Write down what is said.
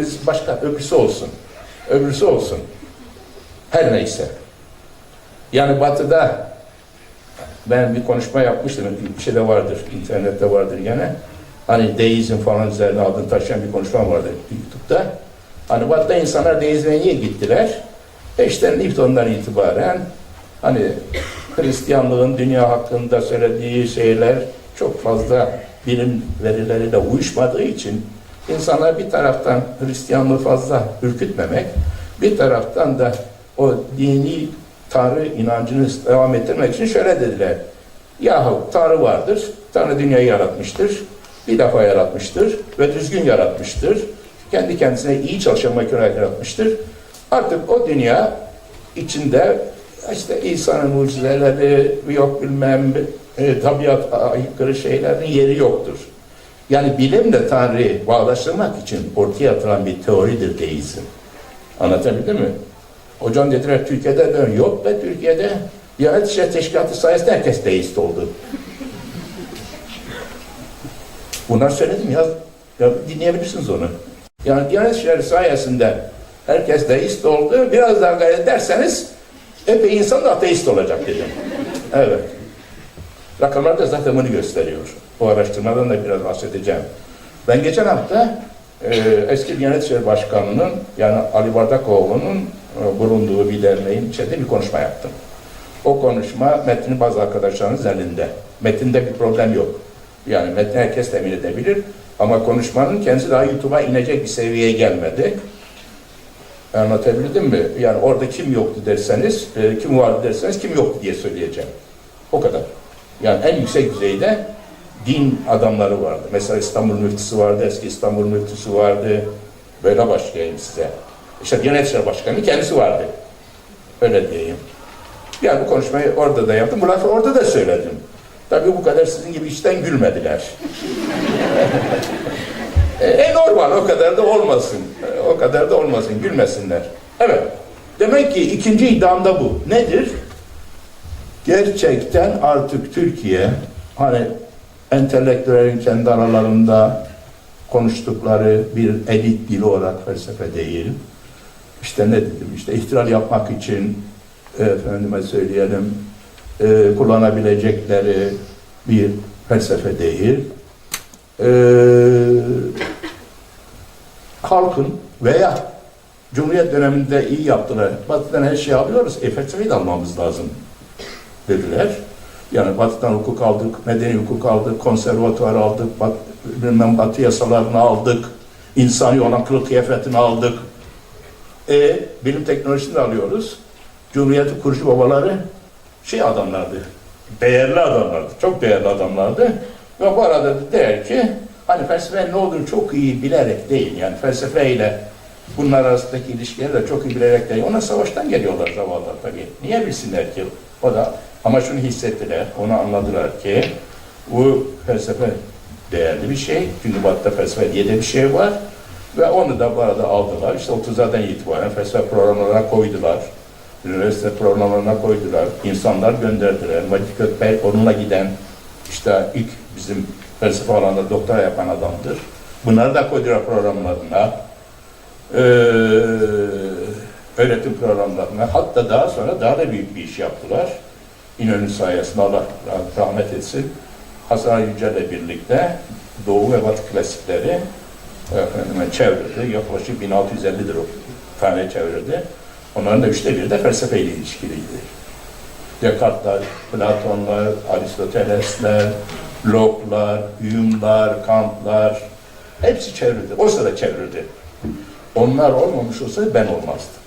biz başka öbürsü olsun. Öbürsü olsun. Her neyse. Yani batıda ben bir konuşma yapmıştım. Bir şey de vardır. internette vardır gene. Hani deizm falan üzerine adını taşıyan bir konuşma vardı YouTube'da. Hani batıda insanlar deizme niye gittiler? E işte Newton'dan itibaren hani Hristiyanlığın dünya hakkında söylediği şeyler çok fazla bilim verileriyle uyuşmadığı için insanlar bir taraftan Hristiyanlığı fazla ürkütmemek, bir taraftan da o dini Tanrı inancını devam ettirmek için şöyle dediler. Yahu Tanrı vardır, Tanrı dünyayı yaratmıştır, bir defa yaratmıştır ve düzgün yaratmıştır. Kendi kendisine iyi çalışan makine yaratmıştır. Artık o dünya içinde işte İsa'nın mucizeleri yok bilmem e, tabiat aykırı şeylerin yeri yoktur. Yani bilimle Tanrı'yı bağdaştırmak için ortaya atılan bir teoridir deizm. Anlatabildim mi? Hocam dediler Türkiye'de de yok ve Türkiye'de Diyanet İşleri Teşkilatı sayesinde herkes deist oldu. Bunlar söyledim ya, ya dinleyebilirsiniz onu. Yani Diyanet İşleri sayesinde herkes deist oldu. Biraz daha gayret ederseniz epey insan da ateist olacak dedim. Evet. Rakamlar da zaten bunu gösteriyor. O araştırmadan da biraz bahsedeceğim. Ben geçen hafta e, eski Diyanet İşleri Başkanı'nın yani Ali Bardakoğlu'nun e, bulunduğu bir derneğin içinde bir konuşma yaptım. O konuşma metni bazı arkadaşlarınız elinde. Metinde bir problem yok. Yani metni herkes temin edebilir. Ama konuşmanın kendisi daha YouTube'a inecek bir seviyeye gelmedi. Anlatabildim mi? Yani orada kim yoktu derseniz, e, kim vardı derseniz kim yoktu diye söyleyeceğim. O kadar. Yani en yüksek düzeyde din adamları vardı. Mesela İstanbul müftüsü vardı, eski İstanbul müftüsü vardı. Böyle başlayayım size. İşte Diyanet İşleri Başkanı kendisi vardı. Öyle diyeyim. Yani bu konuşmayı orada da yaptım. Bu lafı orada da söyledim. Tabii bu kadar sizin gibi içten gülmediler. e, e, normal o kadar da olmasın. E, o kadar da olmasın. Gülmesinler. Evet. Demek ki ikinci iddiamda bu. Nedir? Gerçekten artık Türkiye hani entelektüellerin kendi aralarında konuştukları bir elit dili olarak felsefe değil. İşte ne dedim işte ihtilal yapmak için efendime söyleyelim e, kullanabilecekleri bir felsefe değil. E, halkın veya Cumhuriyet döneminde iyi yaptılar. Batı'dan her şeyi alıyoruz. E felsefeyi de almamız lazım dediler. Yani Batı'dan hukuk aldık, medeni hukuk aldık, konservatuvar aldık, bat, bilmem Batı yasalarını aldık, insani olan kılık kıyafetini aldık. E, bilim teknolojisini de alıyoruz. Cumhuriyeti kurucu babaları şey adamlardı, değerli adamlardı, çok değerli adamlardı. Ve bu arada da der ki, hani felsefenin ne olduğunu çok iyi bilerek değil, yani felsefeyle bunlar arasındaki ilişkileri de çok iyi bilerek değil. Ona savaştan geliyorlar zavallılar tabii. Niye bilsinler ki? O da ama şunu hissettiler, onu anladılar ki bu felsefe değerli bir şey. Çünkü Batı'da felsefe diye de bir şey var. Ve onu da bu arada aldılar. İşte 30'lardan itibaren felsefe programlarına koydular. Üniversite programlarına koydular. İnsanlar gönderdiler. Vacip Gökbey onunla giden işte ilk bizim felsefe alanında doktora yapan adamdır. Bunları da koydular programlarına. Ee, öğretim programlarına. Hatta daha sonra daha da büyük bir iş yaptılar. İnönü sayesinde Allah rahmet etsin. Hasan Yücel'le birlikte Doğu ve Batı klasikleri efendim, çevirdi. Yaklaşık 1650'dir o tane çevirdi. Onların da üçte biri de felsefeyle ilişkiliydi. Descartes'ler, Platonlar, Aristotelesler, Locke'lar, Hume'lar, Kant'lar hepsi çevrildi. O sırada çevrildi. Onlar olmamış olsaydı ben olmazdım.